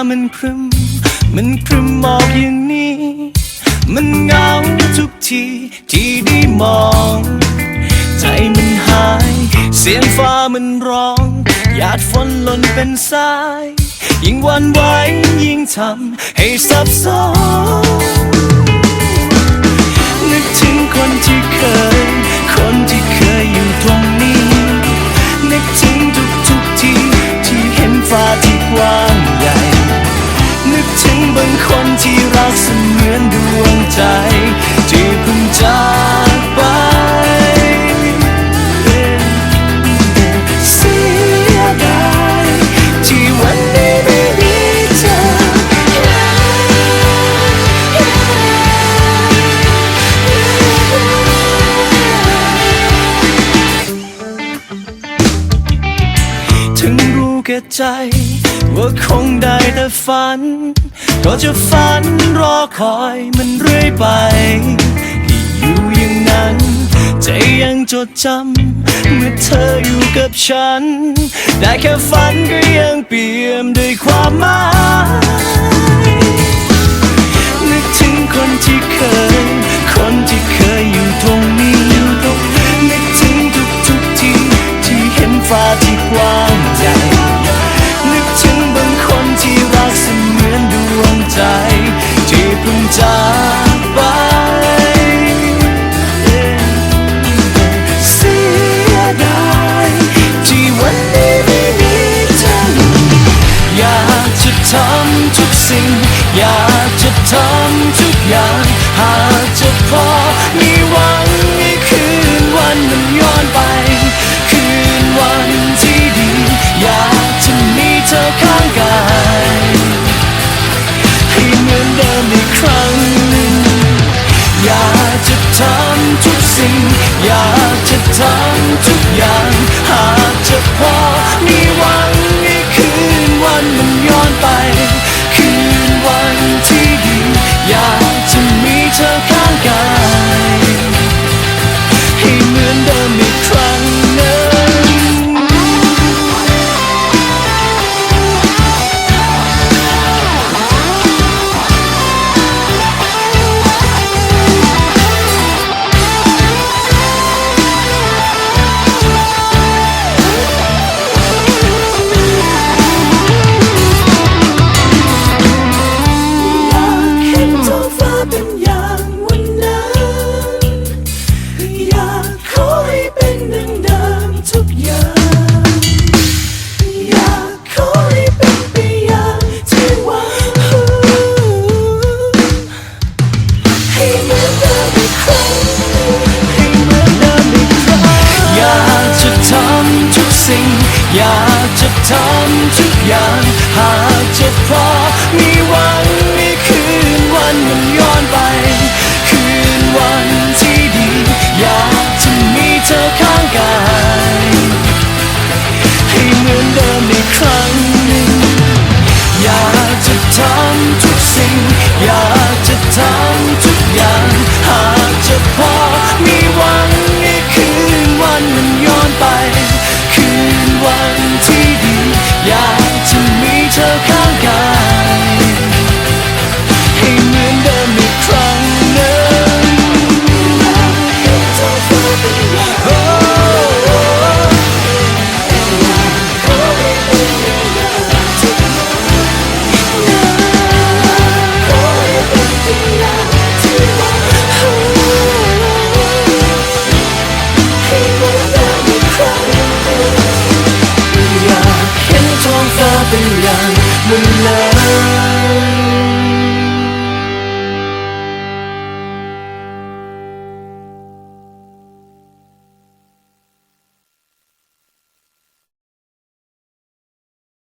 ามันครึม มันครึมมอกอย่างนี้ มันเหงาทุกทีที่ได้มอง ใจมันหาย เสียงฟ้ามันร้อง หยาดฝนหล่นเป็นสาย ยิ่งวันไหวยิ่งทำให้สับสนนึกถึงคนที่เคย ใจ ว่าคงได้แต่ฝัน ก็จะฝันรอคอยมันเรื่อยไปให้อยู่อย่างนั้น ใจยังจดจำเมื่อเธออยู่กับฉัน ได้แค่ฝันก็ยังเปี่ยมด้วยความหมายนึกถึงคนที่เคย คนที่ อยากจะทำทุกอย่าง หากจะพอมีหวังในคืนวันมันย้อนไป อยากจะทำทุกอย่าง หากจะพอมีหวังในคืนวันมันย้อนไป คืนวันที่ดี อยากจะมีเธอข้างกาย ให้เหมือนเดิมในครั้งหนึ่ง อยากจะทำทุกสิ่ง อยากจะทำทุกอย่าง Yeah